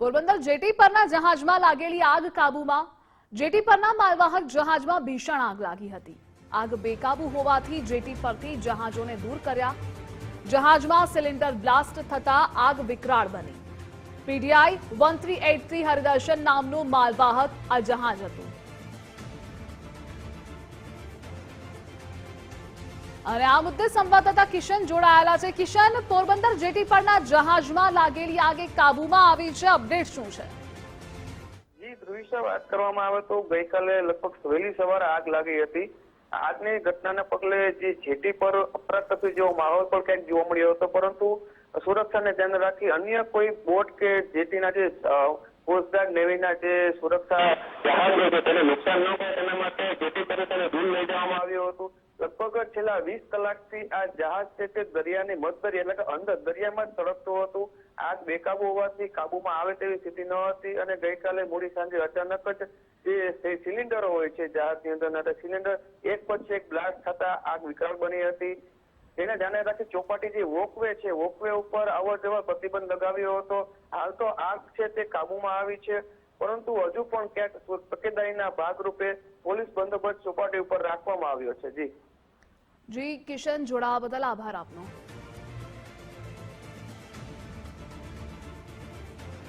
Porbandar jetty પરના જહાજમાં લાગેલી આગ કાબૂમાં. જેટી પરના માલવાહક જહાજમાં ભીષણ આગ લાગી હતી. આગ બેકાબુ હોવાથી જેટી પરથી જહાજોને દૂર કર્યા. જહાજમાં સિલિન્ડર બ્લાસ્ટ થતા આગ વિકરાળ બની. PDI one three eight three Haridarshan નામનું માલવાહક આ જહાજ હતું. અને આ મુદ્દે સંવાદદાતા કિશન જોડાયેલા છે. કિશન, પોરબંદર જેટી પરના જહાજમાં લાગેલી આગે કાબુમાં આવી છે. અપડેટ શું છે? વાત કરવામાં આવે તો ગઈકાલે લગભગ વહેલી સવારે આગ લાગી હતી. આગની ઘટનાને પગલે જે જેટી પર અફરાતફરી જેવો માહોલ પણ ક્યાંક જોવા મળ્યો હતો, પરંતુ સુરક્ષાને ધ્યાન રાખી અન્ય કોઈ બોટ કે જેટીના જે કોસ્ટગાર્ડ નેવીના જે સુરક્ષા જહાજો છે, તેને નુકસાન ન થાય, તેના માટે જેટી પર તેને દૂર લઈ જવામાં આવ્યું હતું. લગભગ છેલ્લા વીસ કલાકથી આ જહાજ છે તે દરિયાની મધદરિયા એટલે કે અંદર દરિયામાં જ સળગતું હતું. આગ બેકાબુ હોવાથી કાબુમાં આવે તેવી સ્થિતિ ન હતી અને ગઈકાલે મોડી સાંજે અચાનક જ જે સિલિન્ડરો હોય છે જહાજની અંદરના તે સિલિન્ડર, એક પછી એક બ્લાસ્ટ થતા આગ વિકરાળ બની હતી. તેને ધ્યાને રાખી ચોપાટી જે વોકવે છે વોકવે ઉપર અવર જવર પ્રતિબંધ લગાવ્યો હતો. હાલ તો આગ છે તે કાબુમાં આવી છે, પરંતુ હજુ પણ ક્યાંક તકેદારીના ભાગરૂપે પોલીસ બંદોબસ્ત ચોપાટી ઉપર રાખવામાં આવ્યો છે. જી. જી કિશન જોડાવા બદલ આભાર આપનો.